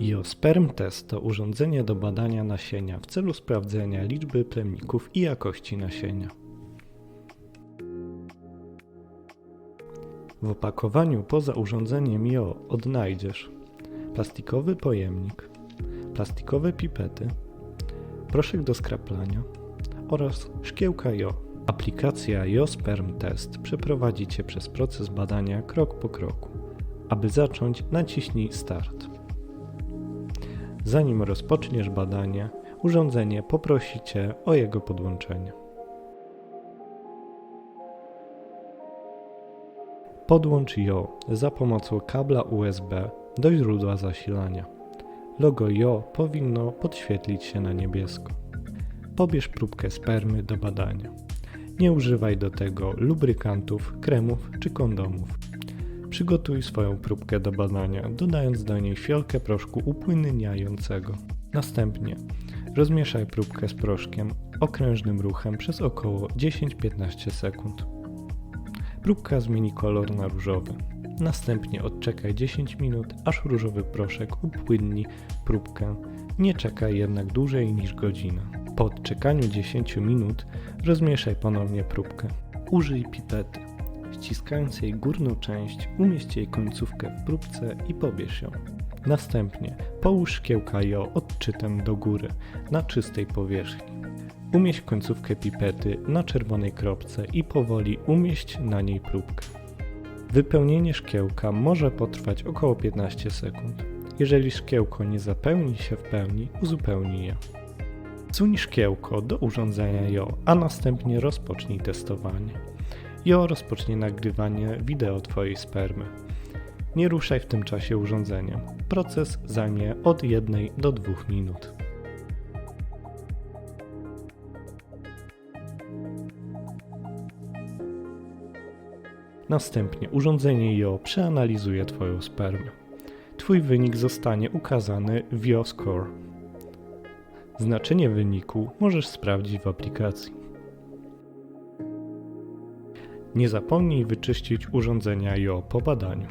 Iosperm Test to urządzenie do badania nasienia w celu sprawdzenia liczby plemników i jakości nasienia. W opakowaniu poza urządzeniem JO odnajdziesz plastikowy pojemnik, plastikowe pipety, proszek do skraplania oraz szkiełka JO. Aplikacja JoSperm Test przeprowadzi Cię przez proces badania krok po kroku. Aby zacząć, naciśnij Start. Zanim rozpoczniesz badanie, urządzenie poprosi Cię o jego podłączenie. Podłącz JO za pomocą kabla USB do źródła zasilania. Logo JO powinno podświetlić się na niebiesko. Pobierz próbkę spermy do badania. Nie używaj do tego lubrykantów, kremów czy kondomów. Przygotuj swoją próbkę do badania, dodając do niej fiolkę proszku upłynniającego. Następnie rozmieszaj próbkę z proszkiem okrężnym ruchem przez około 10-15 sekund. Próbka zmieni kolor na różowy. Następnie odczekaj 10 minut, aż różowy proszek upłynni próbkę. Nie czekaj jednak dłużej niż godzinę. Po odczekaniu 10 minut rozmieszaj ponownie próbkę. Użyj pipety. Ściskając jej górną część, umieść jej końcówkę w próbce i pobierz ją. Następnie połóż szkiełka JO odczytem do góry na czystej powierzchni. Umieść końcówkę pipety na czerwonej kropce i powoli umieść na niej próbkę. Wypełnienie szkiełka może potrwać około 15 sekund. Jeżeli szkiełko nie zapełni się w pełni, uzupełnij je. Wsuń szkiełko do urządzenia JO, a następnie rozpocznij testowanie. JO rozpocznie nagrywanie wideo Twojej spermy. Nie ruszaj w tym czasie urządzeniem. Proces zajmie od 1 do 2 minut. Następnie urządzenie JO przeanalizuje Twoją spermę. Twój wynik zostanie ukazany w JoScore. Znaczenie wyniku możesz sprawdzić w aplikacji. Nie zapomnij wyczyścić urządzenia JO po badaniu.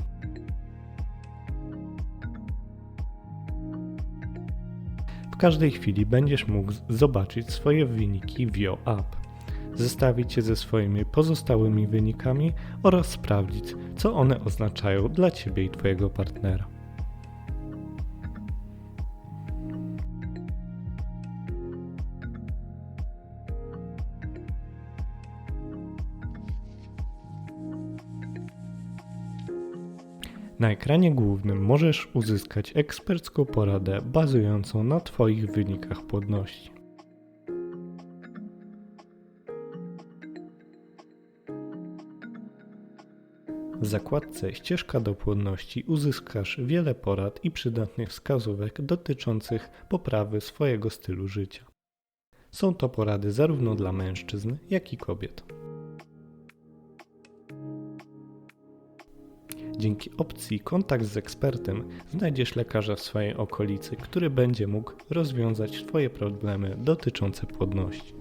W każdej chwili będziesz mógł zobaczyć swoje wyniki w JO App, zestawić je ze swoimi pozostałymi wynikami oraz sprawdzić, co one oznaczają dla Ciebie i Twojego partnera. Na ekranie głównym możesz uzyskać ekspercką poradę bazującą na Twoich wynikach płodności. W zakładce Ścieżka do płodności uzyskasz wiele porad i przydatnych wskazówek dotyczących poprawy swojego stylu życia. Są to porady zarówno dla mężczyzn, jak i kobiet. Dzięki opcji Kontakt z ekspertem znajdziesz lekarza w swojej okolicy, który będzie mógł rozwiązać Twoje problemy dotyczące płodności.